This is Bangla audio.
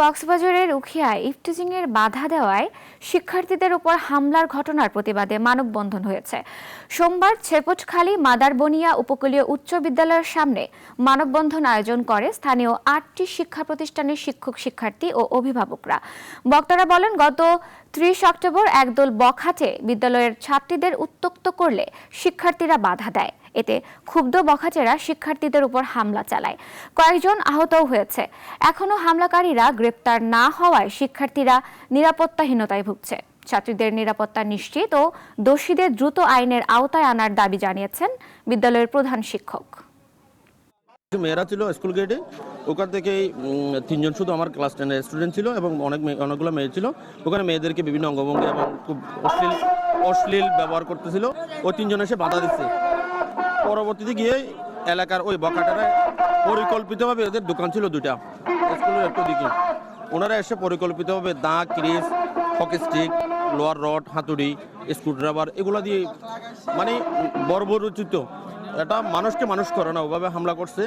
কক্সবাজারের উখিয়ায় ইফটিজিংয়ের বাধা দেওয়ায় শিক্ষার্থীদের উপর হামলার ঘটনার প্রতিবাদে মানববন্ধন হয়েছে। সোমবার ছেপটখালী মাদারবনিয়া উপকূলীয় উচ্চ বিদ্যালয়ের সামনে মানববন্ধন আয়োজন করে স্থানীয় আটটি শিক্ষা প্রতিষ্ঠানের শিক্ষক, শিক্ষার্থী ও অভিভাবকরা। বক্তারা বলেন, গত ত্রিশ অক্টোবর একদল বখাটে বিদ্যালয়ের ছাত্রীদের উত্তক্ত করলে শিক্ষার্থীরা বাধা দেয়। এতে ক্ষুব্ধ বখাটেরা শিক্ষার্থীদের উপর হামলা চালায়। কয়েকজন আহতও হয়েছে। এখনও হামলাকারীরা গ্রেপ্তার না হওয়ায় শিক্ষার্থীরা নিরাপত্তাহীনতায় ভুগছে। ছাত্রীদের নিরাপত্তা নিশ্চিত ও দোষীদের দ্রুত আইনের আওতায় আনার দাবি জানিয়েছেন বিদ্যালয়ের প্রধান শিক্ষক। মেয়েরা ছিল স্কুল গেটে। ওখান থেকে তিনজন শুধু আমার ক্লাস টেনের স্টুডেন্ট ছিল এবং অনেক অনেকগুলো মেয়ে ছিল। ওখানে মেয়েদেরকে বিভিন্ন অঙ্গভঙ্গি এবং খুব অশ্লীল অশ্লীল ব্যবহার করতেছিল। ও তিনজন এসে বাধা দিচ্ছে। পরবর্তীতে গিয়ে এলাকার ওই বকাটারা পরিকল্পিতভাবে ওদের দোকান ছিল দুটা স্কুলের একটু দিকে। ওনারা এসে পরিকল্পিতভাবে দা ক্রিস হকি স্টিক, লোয়ার রড, হাতুড়ি, স্ক্রুড্রাইভার এগুলো দিয়ে মানে বর্বরচিত। এটা মানুষকে মানুষ করে না, ওভাবে হামলা করছে।